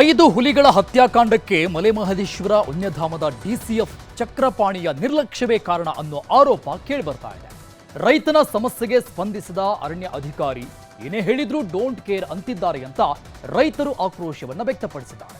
ಐದು ಹುಲಿಗಳ ಹತ್ಯಾಕಾಂಡಕ್ಕೆ ಮಲೆಮಹದೇಶ್ವರ ಪುಣ್ಯಧಾಮದ ಡಿಸಿಎಫ್ ಚಕ್ರಪಾಣಿಯ ನಿರ್ಲಕ್ಷ್ಯವೇ ಕಾರಣ ಅನ್ನೋ ಆರೋಪ ಕೇಳಿಬರ್ತಾ ಇದೆ. ರೈತನ ಸಮಸ್ಯೆಗೆ ಸ್ಪಂದಿಸಿದ ಅರಣ್ಯ ಅಧಿಕಾರಿ, ಏನೇ ಹೇಳಿದ್ರೂ ಡೋಂಟ್ ಕೇರ್ ಅಂತಿದ್ದಾರೆ ಅಂತ ರೈತರು ಆಕ್ರೋಶವನ್ನು ವ್ಯಕ್ತಪಡಿಸಿದ್ದಾರೆ.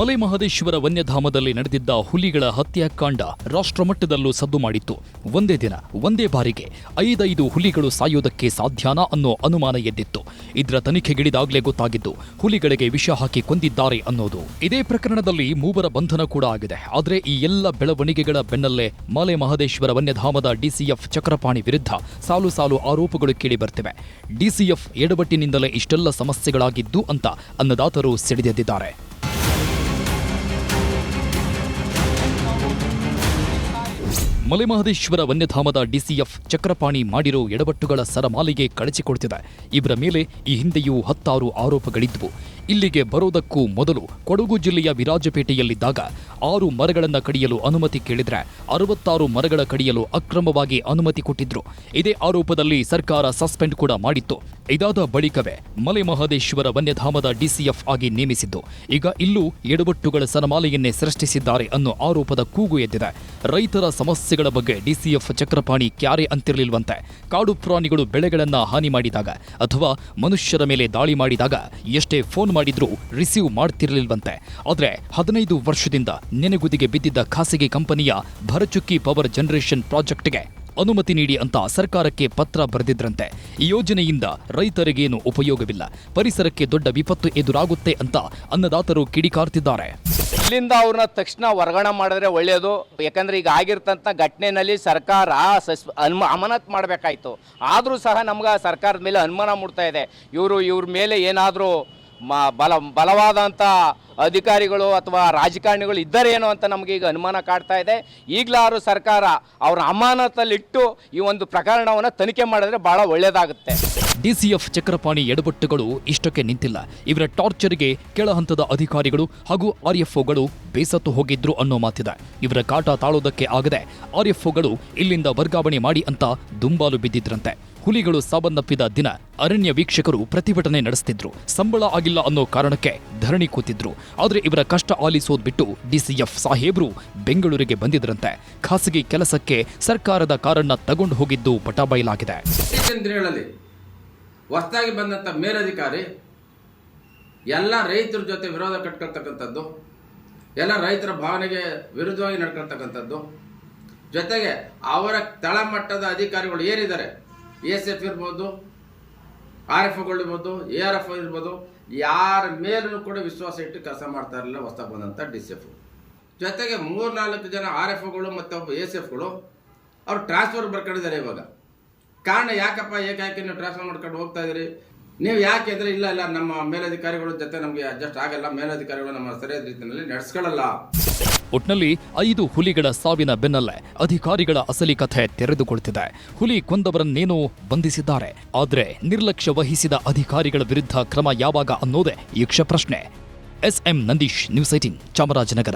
ಮಲೆಮಹದೇಶ್ವರ ವನ್ಯಧಾಮದಲ್ಲಿ ನಡೆದಿದ್ದ ಹುಲಿಗಳ ಹತ್ಯಾಕಾಂಡ ರಾಷ್ಟ್ರಮಟ್ಟದಲ್ಲೂ ಸದ್ದು ಮಾಡಿತ್ತು. ಒಂದೇ ದಿನ, ಒಂದೇ ಬಾರಿಗೆ ಐದೈದು ಹುಲಿಗಳು ಸಾಯೋದಕ್ಕೆ ಸಾಧ್ಯನಾ ಅನ್ನೋ ಅನುಮಾನ ಎದ್ದಿತ್ತು. ಇದರ ತನಿಖೆಗಿಳಿದಾಗಲೇ ಗೊತ್ತಾಗಿದ್ದು, ಹುಲಿಗಳಿಗೆ ವಿಷ ಹಾಕಿ ಕೊಂದಿದ್ದಾರೆ ಅನ್ನೋದು. ಇದೇ ಪ್ರಕರಣದಲ್ಲಿ ಮೂವರ ಬಂಧನ ಕೂಡ ಆಗಿದೆ. ಆದರೆ ಈ ಎಲ್ಲ ಬೆಳವಣಿಗೆಗಳ ಬೆನ್ನಲ್ಲೇ ಮಲೆ ಮಹದೇಶ್ವರ ವನ್ಯಧಾಮದ ಡಿಸಿಎಫ್ ಚಕ್ರಪಾಣಿ ವಿರುದ್ಧ ಸಾಲು ಸಾಲು ಆರೋಪಗಳು ಕೇಳಿ ಬರ್ತಿವೆ ಡಿಸಿಎಫ್ ಎಡಬಟ್ಟಿನಿಂದಲೇ ಇಷ್ಟೆಲ್ಲ ಸಮಸ್ಯೆಗಳಾಗಿದ್ದು ಅಂತ ಅನ್ನದಾತರು ಸಿಡಿದೆದ್ದಿದ್ದಾರೆ ಮಲೆಮಹದೇಶ್ವರ ವನ್ಯಧಾಮದ ಡಿಸಿಎಫ್ ಚಕ್ರಪಾಣಿ ಮಾಡಿರೋ ಎಡಬಟ್ಟುಗಳ ಸರಮಾಲೆಗೆ ಕಳಚಿಕೊಡ್ತಿದೆ ಇವರ ಮೇಲೆ ಈ ಹಿಂದೆಯೂ ಹತ್ತಾರು ಆರೋಪಗಳಿದ್ವು. ಇಲ್ಲಿಗೆ ಬರೋದಕ್ಕೂ ಮೊದಲು ಕೊಡಗು ಜಿಲ್ಲೆಯ ವಿರಾಜಪೇಟೆಯಲ್ಲಿದ್ದಾಗ ಆರು ಮರಗಳನ್ನ ಕಡಿಯಲು ಅನುಮತಿ ಕೇಳಿದ್ರೆ ಅರವತ್ತಾರು ಮರಗಳ ಕಡಿಯಲು ಅಕ್ರಮವಾಗಿ ಅನುಮತಿ ಕೊಟ್ಟಿದ್ರು. ಇದೇ ಆರೋಪದಲ್ಲಿ ಸರ್ಕಾರ ಸಸ್ಪೆಂಡ್ ಕೂಡ ಮಾಡಿತ್ತು. ಇದಾದ ಬಳಿಕವೇ ಮಲೆಮಹದೇಶ್ವರ ವನ್ಯಧಾಮದ ಡಿಸಿಎಫ್ ಆಗಿ ನೇಮಿಸಿದ್ದು. ಈಗ ಇಲ್ಲೂ ಎಡಬಟ್ಟುಗಳ ಸರಮಾಲೆಯನ್ನೇ ಸೃಷ್ಟಿಸಿದ್ದಾರೆ ಅನ್ನೋ ಆರೋಪದ ಕೂಗು ಎದ್ದಿದೆ. ರೈತರ ಸಮಸ್ಯೆಗಳ ಬಗ್ಗೆ ಡಿಸಿಎಫ್ ಚಕ್ರಪಾಣಿ ಕ್ಯಾರೆ ಅಂತಿರಲಿಲ್ವಂತೆ. ಕಾಡು ಪ್ರಾಣಿಗಳು ಬೆಳೆಗಳನ್ನ ಹಾನಿ ಮಾಡಿದಾಗ ಅಥವಾ ಮನುಷ್ಯರ ಮೇಲೆ ದಾಳಿ ಮಾಡಿದಾಗ ಎಷ್ಟೇ ಫೋನ್ ಮಾಡಿದ್ರೂ ರಿಸೀವ್ ಮಾಡ್ತಿರಲಿಲ್ವಂತೆ. ಆದರೆ ಹದಿನೈದು ವರ್ಷದಿಂದ ನೆನೆಗುದಿಗೆ ಬಿದ್ದಿದ್ದ ಖಾಸಗಿ ಕಂಪನಿಯ ಭರಚುಕ್ಕಿ ಪವರ್ ಜನರೇಷನ್ ಪ್ರಾಜೆಕ್ಟ್ಗೆ ಅನುಮತಿ ನೀಡಿ ಅಂತ ಸರ್ಕಾರಕ್ಕೆ ಪತ್ರ ಬರೆದಿದ್ರಂತೆ. ಈ ಯೋಜನೆಯಿಂದ ರೈತರಿಗೇನು ಉಪಯೋಗವಿಲ್ಲ. ಪರಿಸರಕ್ಕೆ ದೊಡ್ಡ ವಿಪತ್ತು ಎದುರಾಗುತ್ತೆ ಅಂತ ಅನ್ನದಾತರು ಕಿಡಿಕಾರ್ತಿದ್ದಾರೆ. ಇಲ್ಲಿಂದ ಅವ್ರನ್ನ ತಕ್ಷಣ ವರ್ಗಾವಣೆ ಮಾಡಿದ್ರೆ ಒಳ್ಳೆಯದು ಯಾಕಂದ್ರೆ ಈಗ ಆಗಿರ್ತಂಥ ಘಟನೆಯಲ್ಲಿ ಸರ್ಕಾರ ಸಸ್, ಅನ್ಮ, ಅಮಾನತ್ ಮಾಡಬೇಕಾಯ್ತು. ಆದರೂ ಸಹ ನಮ್ಗೆ ಸರ್ಕಾರದ ಮೇಲೆ ಅನುಮಾನ ಮೂಡ್ತಾ ಇದೆ. ಇವರು, ಇವ್ರ ಮೇಲೆ ಏನಾದರೂ ಮ ಬಲ ಬಲವಾದಂಥ ಅಧಿಕಾರಿಗಳು ಅಥವಾ ರಾಜಕಾರಣಿಗಳು ಇದ್ದಾರೇನೋ ಅಂತ ನಮಗೆ ಈಗ ಅನುಮಾನ ಕಾಡ್ತಾ ಇದೆ. ಈಗಲಾರು ಸರ್ಕಾರ ಅವರ ಅಮಾನತಲ್ಲಿಟ್ಟು ಈ ಒಂದು ಪ್ರಕರಣವನ್ನು ತನಿಖೆ ಮಾಡಿದ್ರೆ ಭಾಳ ಒಳ್ಳೆಯದಾಗುತ್ತೆ ಡಿಸಿಎಫ್ ಚಕ್ರಪಾಣಿ ಎಡಬಟ್ಟುಗಳು ಇಷ್ಟಕ್ಕೆ ನಿಂತಿಲ್ಲ. ಇವರ ಟಾರ್ಚರ್ಗೆ ಕೆಳಹಂತದ ಅಧಿಕಾರಿಗಳು ಹಾಗೂ ಆರ್ಎಫ್ಒಗಳು ಬೇಸತ್ತು ಹೋಗಿದ್ರು ಅನ್ನೋ ಮಾತಿದೆ. ಇವರ ಕಾಟ ತಾಳೋದಕ್ಕೆ ಆಗದೆ ಆರ್ಎಫ್ಒಗಳು ಇಲ್ಲಿಂದ ವರ್ಗಾವಣೆ ಮಾಡಿ ಅಂತ ದುಂಬಾಲು ಬಿದ್ದಿದ್ರಂತೆ. ಹುಲಿಗಳು ಸಾವನ್ನಪ್ಪಿದ ದಿನ ಅರಣ್ಯ ವೀಕ್ಷಕರು ಪ್ರತಿಭಟನೆ ನಡೆಸ್ತಿದ್ರು. ಸಂಬಳ ಆಗಿಲ್ಲ ಅನ್ನೋ ಕಾರಣಕ್ಕೆ ಧರಣಿ ಕೂತಿದ್ರು. ಆದರೆ ಇವರ ಕಷ್ಟ ಆಲಿಸೋದ್ ಬಿಟ್ಟು ಡಿಸಿಎಫ್ ಸಾಹೇಬ್ರು ಬೆಂಗಳೂರಿಗೆ ಬಂದಿದ್ರಂತೆ. ಖಾಸಗಿ ಕೆಲಸಕ್ಕೆ ಸರ್ಕಾರದ ಕಾರಣ ತಗೊಂಡು ಹೋಗಿದ್ದು ದಿನಗಳಲ್ಲಿ ಹೊಸದಾಗಿ ಬಂದಂಥ ಮೇಲಧಿಕಾರಿ ಎಲ್ಲ ರೈತರ ಜೊತೆ ವಿರೋಧ ಕಟ್ಕೊಳ್ತಕ್ಕಂಥದ್ದು, ಎಲ್ಲ ರೈತರ ಭಾವನೆಗೆ ವಿರುದ್ಧವಾಗಿ ನಡ್ಕೊಳ್ತಕ್ಕಂಥದ್ದು, ಜೊತೆಗೆ ಅವರ ತಳಮಟ್ಟದ ಅಧಿಕಾರಿಗಳು ಏನಿದ್ದಾರೆ ಎಸ್ ಎಫ್ ಇರ್ಬೋದು, ಆರ್ ಎಫ್ ಇರ್ಬೋದು, ಎ ಆರ್ ಎಫ್ ಇರ್ಬೋದು, ಯಾರ ಮೇಲೂ ಕೂಡ ವಿಶ್ವಾಸ ಇಟ್ಟು ಕೆಲಸ ಮಾಡ್ತಾ ಇರಲಿಲ್ಲ ಹೊಸ ಬಂದಂಥ ಡಿ ಸಿ ಎಫ್. ಜೊತೆಗೆ ಮೂರ್ನಾಲ್ಕು ಜನ ಆರ್ ಎಫ್ ಒಗಳು ಮತ್ತು ಒಬ್ಬ ಎಸ್ ಎಫ್ಗಳು ಅವ್ರು ಟ್ರಾನ್ಸ್ಫರ್ ಬರ್ಕೊಂಡಿದ್ದಾರೆ ಇವಾಗ. ಕಾರಣ ಯಾಕಪ್ಪ ಏಕೆ ಯಾಕೆ ನೀವು ಟ್ರಾನ್ಸ್ಫರ್ ಮಾಡ್ಕೊಂಡು ಹೋಗ್ತಾ ಇದ್ದೀರಿ? ನೀವು ಯಾಕೆ ಅಂದರೆ ಇಲ್ಲ ಇಲ್ಲ, ನಮ್ಮ ಮೇಲಧಿಕಾರಿಗಳ ಜೊತೆ ನಮಗೆ ಅಡ್ಜಸ್ಟ್ ಆಗಲ್ಲ, ಮೇಲಧಿಕಾರಿಗಳು ನಮ್ಮ ಸರಿಯಾದ ರೀತಿಯಲ್ಲಿ ನಡೆಸ್ಕೊಳ್ಳಲ್ಲ? ಒಟ್ನಲ್ಲಿ ಐದು ಹುಲಿಗಳ ಸಾವಿನ ಬೆನ್ನಲ್ಲೇ ಅಧಿಕಾರಿಗಳ ಅಸಲಿ ಕಥೆ ತೆರೆದುಕೊಳ್ತಿದೆ. ಹುಲಿ ಕೊಂದವರನ್ನೇನೋ ಬಂಧಿಸಿದ್ದಾರೆ. ಆದರೆ ನಿರ್ಲಕ್ಷ್ಯ ವಹಿಸಿದ ಅಧಿಕಾರಿಗಳ ವಿರುದ್ಧ ಕ್ರಮ ಯಾವಾಗ ಅನ್ನೋದೇ ಯಕ್ಷ ಪ್ರಶ್ನೆ. S M Nandish, news eighteen Chamarajanagar.